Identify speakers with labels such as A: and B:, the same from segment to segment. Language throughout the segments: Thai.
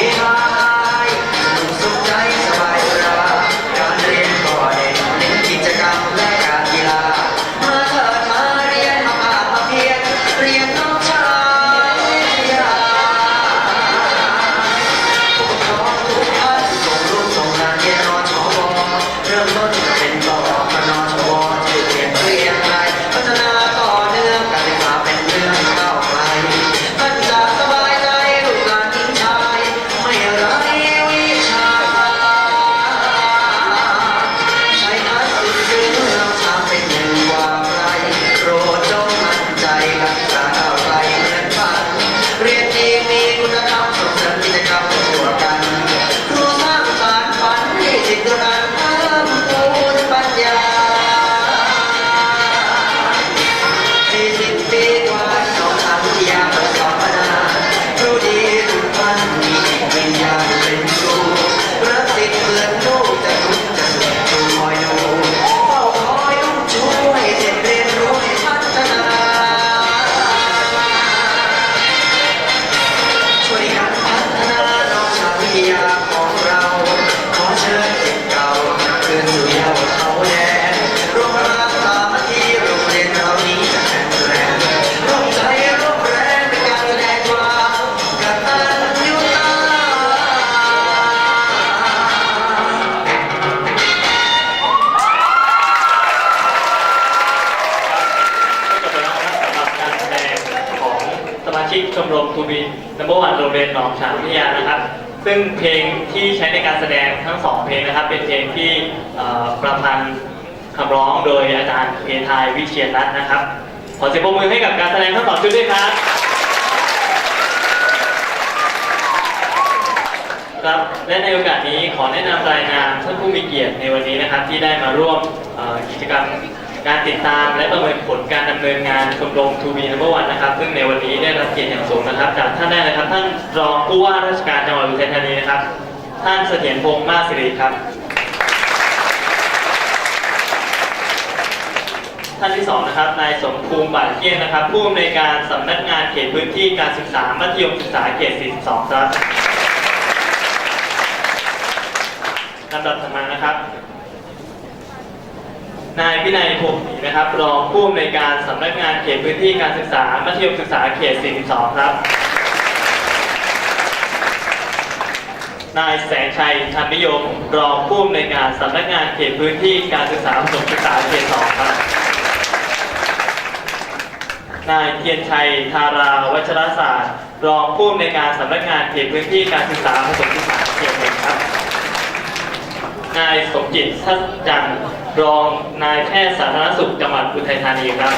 A: 映画 ชิกชมรมทู
B: บีนัมเบ
C: อร์วั
D: นโรงเรียน
B: หนองฉางวิทยานะครับ ซึ่งเพลงที่ใช้ในการแสดงทั้งสองเพลงนะครับ เป็นเพลงที่ประพันธ์คำร้องโดยอาจารย์เอทายวิเชียรรัตน์นะครับ ขอเสียงปรบมือให้กับการแสดงทั้งสองชุดด้วยครับครับและในโอกาสนี้ขอแนะนำรายงานท่านผู้มีเกียรติในวันนี้นะครับ ที่ได้มาร่วมกิจกรรม การติดตามและประเมินผลการดำเนินงานชมรมทูบีนัมเบอร์วันนะครับ ซึ่งในวันนี้ได้รับเกียรติอย่างสูงนะครับ จากท่านแรกนะครับ ท่านรองผู้ว่าราชการจังหวัดอุทัยธานีนะครับ ท่านเสถียรพงษ์มาสิริครับ ท่านที่สองนะครับนายสมภูมิบาทเกี้ยงนะครับ ผู้อำนวยการสำนักงานเขตพื้นที่การศึกษามัธยมศึกษาเขต 42 ครับลำดับถัดมานะครับ นายวินัยพงศ์ศรีนะครับรองผู้อำนวยการสำนักงานเขตพื้นที่การศึกษามัธยมศึกษาเขต 42 ครับ นายแสงชัยชันนิยมรองผู้อำนวยการสำนักงานเขตพื้นที่การศึกษาประถมศึกษาเขต 2 ครับ นายเทียนชัยธาราวัชรศาสตร์ รองผู้อำนวยการสำนักงานเขตพื้นที่การศึกษาประถมศึกษาเขตหนึ่งครับ นายสมจิตทัศจันทร์ รองนายแพทย์สาธารณสุขจังหวัดอุทัยธานีครับ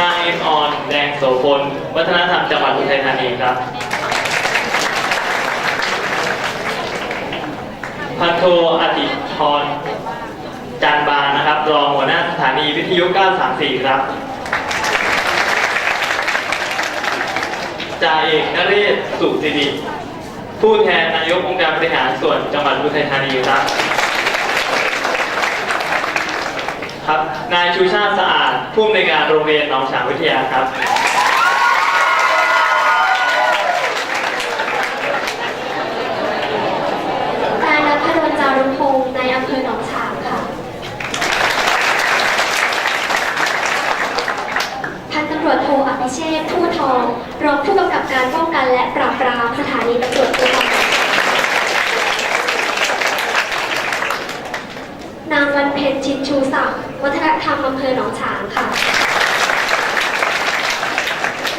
B: นายออนแดงโสพลวัฒนธรรมจังหวัดอุทัยธานีครับ พันโทอติพรจันบานนะครับ รองหัวหน้าสถานีวิทยุ 934 ครับจ่าเอกนเรศสุสิริผู้แทนนายกองค์การบริหารส่วนจังหวัดอุทัยธานีครับ ครับ นายชูชาติสะอาดผู้อำนวยการโรงเรียนหนองฉางวิทยาครับ
C: นายนพดลจารุพงศ์ในอำเภอหนองฉางค่ะ พันตำรวจโทอภิเชษฐ์ผู้ทอง รองผู้กำกับการป้องกันและปราบปรามสถานีตำรวจภูธรนางวันเพ็ญชินชูศักดิ์วัฒนธรรมอำเภอหนองฉางค่ะ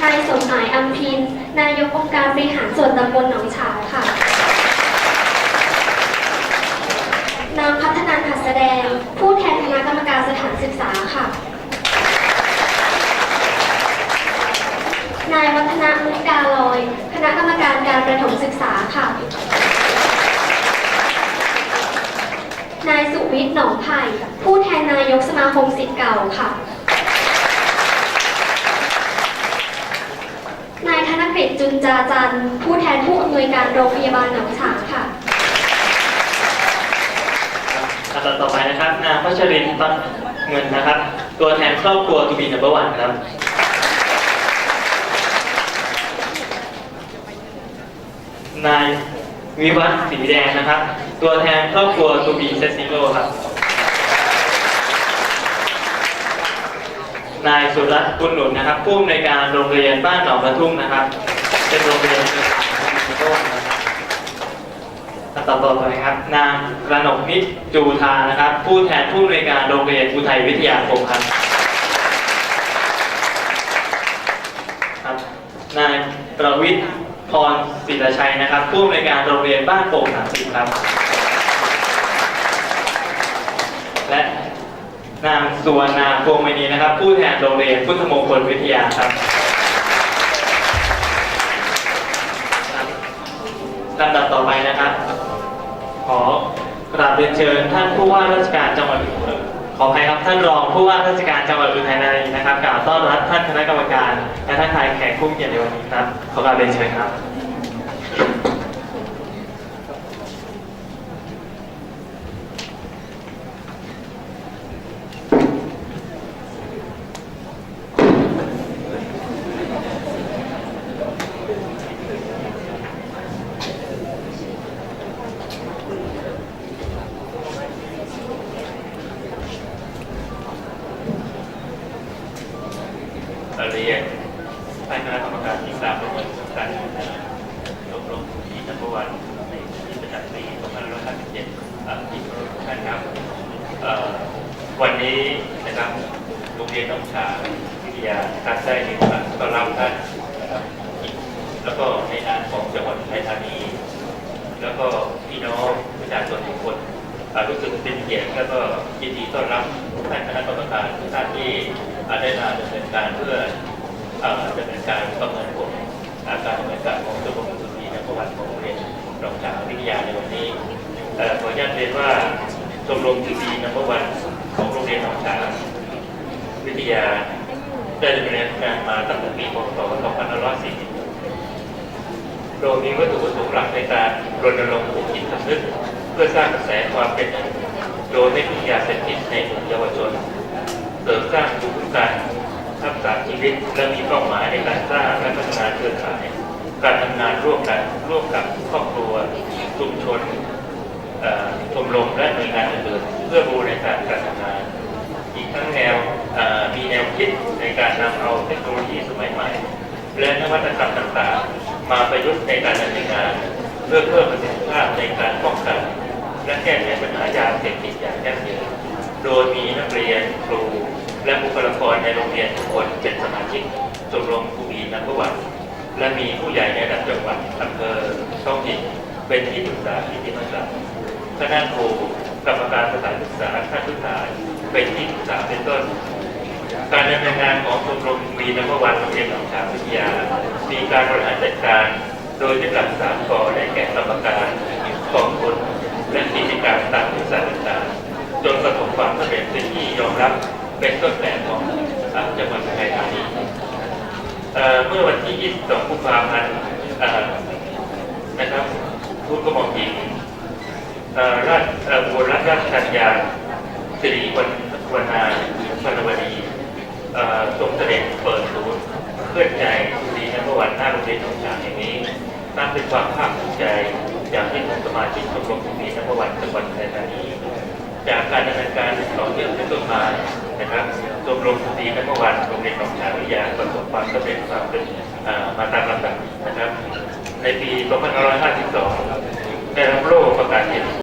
C: นายสมหมายอัมพิน นายกองค์การบริหารส่วนตำบลหนองฉางค่ะ นางพัฒนันหัสแสดง ผู้แทนคณะกรรมการสถานศึกษาค่ะ นายวัฒนามุกดาลอย คณะกรรมการการประถมศึกษาค่ะ นายสุวิทย์หนองไผ่ผู้แทนนายกสมาคมสิทธิ์เก่าค่ะ นายธนกฤษจุนจาจันทร์ผู้แทนผู้อำนวยการโรงพยาบาลหนองฉางค่ะ
B: ลำดับต่อไปนะครับนางพัชรินปักเงินนะครับ ตัวแทนครอบครัวทูบีนับอร์วันครับนายวิวัฒน์สีแดงนะครับ ตัวแทนครอบครัวทูบีเซซิโลครับ นายสุรัตน์กุลหนุนนะครับ ผู้อำนวยการโรงเรียนบ้านหนองกระทุ่มนะครับ เป็นโรงเรียนเครือข่ายทูบีนัมเบอร์วันนะครับลำดับต่อไปครับ นางกระหนกนิดจูทานะครับ ผู้แทนผู้อำนวยการโรงเรียนอุทัยวิทยาคมครับครับ นายประวิทย์พรศิลชัยนะครับ ผู้อำนวยการโรงเรียนบ้านโป่งสามสิบครับ และ นางสุวรรณาพวงมณีนะครับ ผู้แทนโรงเรียนพุทธมงคลวิทยาครับลำดับต่อไปนะครับ ขอกราบเรียนเชิญท่านผู้ว่าราชการจังหวัดขออภัยครับท่านรองผู้ว่าราชการจังหวัดอุทัยธานีนะครับกล่าวต้อนรับท่านคณะกรรมการและท่านทายแขกผู้มเกียรติในวันนี้ครับขอกราบเรียนเชิญครับ
E: เรียนท่านคณะกรรมการที่ทราบทุกท่านลงลงที่นับวันในที่ประจำปี2557ที่เคารพทุกท่านครับเอ่อวันนี้นะครับ รงเรียนหนองฉางวิทยาท่านได้มีโอกาสต้อนรับท่านนะครับแล้วก็ในนามของจังหวัดอุทัยธานี แล้วก็ พี่น้องประชาชนทุกคนรู้สึกเป็นเกียรติแล้วก็ยินดีต้อนรับท่านคณะกรรมการทุกท่านที่ได้มาดำเนินการเพื่อดำเนินการประเมินผลการดำเนินการของชมรมสุนีและประวัติของโรงเรียนรองฉางวิทยาในวันนี้ขออนุญาตเรียนว่าชมรมสุนีนัมเบอร์วันของโรงเรียนรองฉางวิทยาได้ดำเนินการมาตั้งแต่ปีพศ2540โดยมีวัตถุประสงค์หลักในการ รณรงค์ปลูกจิตสำนึกเพื่อสร้างกระแสความเป็นโดยไม่พึ่งยาเสพติดในหมู่เยาวชน เสริมสร้างภูมิคุ้มกันทักษะชีวิตและมีเป้าหมายในการสร้างและพัฒนาเครือข่ายการทำงานร่วมกันร่วมกับครอบครัวชุมชนเอ่อชมรมและหน่วยงานอื่นๆเพื่อบูรณาการการทำงาน อีกทั้งแนวมีแนวคิดในการนำเอาเทคโนโลยีสมัยใหม่ และนวัตกรรมต่างๆ มาประยุกต์ในการดำเนินงาน พื่อเพิ่มประสิทธิภาพในการป้องกัน และแก้ไขปัญหายาเสพติดอย่างยั่งยืนโดยมีนักเรียนครู และบุคลากรในโรงเรียนทุกคนเป็นสมาชิกชมรมผู้มีนักประวัติและมีผู้ใหญ่ในระดับจังหวัดอำเภอท้องถิ่นเป็นที่ปรึกษาที่ปรึกษาคณะครูกรรมการสถานศึกษาขั้นพื้นฐานเป็นที่ปรึกษาเป็นต้น การดำเนินงานของชมรมวีนักวันโรงเรียนหนองฉางวิทยา มีการบริหารจัดการ โดยยึดหลักสามกอได้แก่กรรมการกองทุนและกิจการตามศึกษาต่างๆจนประสบความสำเร็จเป็นที่ยอมรับเป็นต้นแบบของจังหวัดอุทัยธานีเอ่อเมื่อวันที่ 22 กุมภาพันธ์นะครับทูตกระหม่อมหญิงราชบุรรัตนราชกัญญาสิริวัณ มาชิกชมรมผู้มีนักประวันจังหวัดไทยธานี้จากการดำเนินการต่อเนื่องเป็นต้นมานะครับชมรมผู้มีนักประวันโรงเรียนของชาวิทยาประสบความสำเร็จมาเป็นมาตามลำดับนะครับ ในปี 2552 ได้รับโล่ประกาศเกียรติ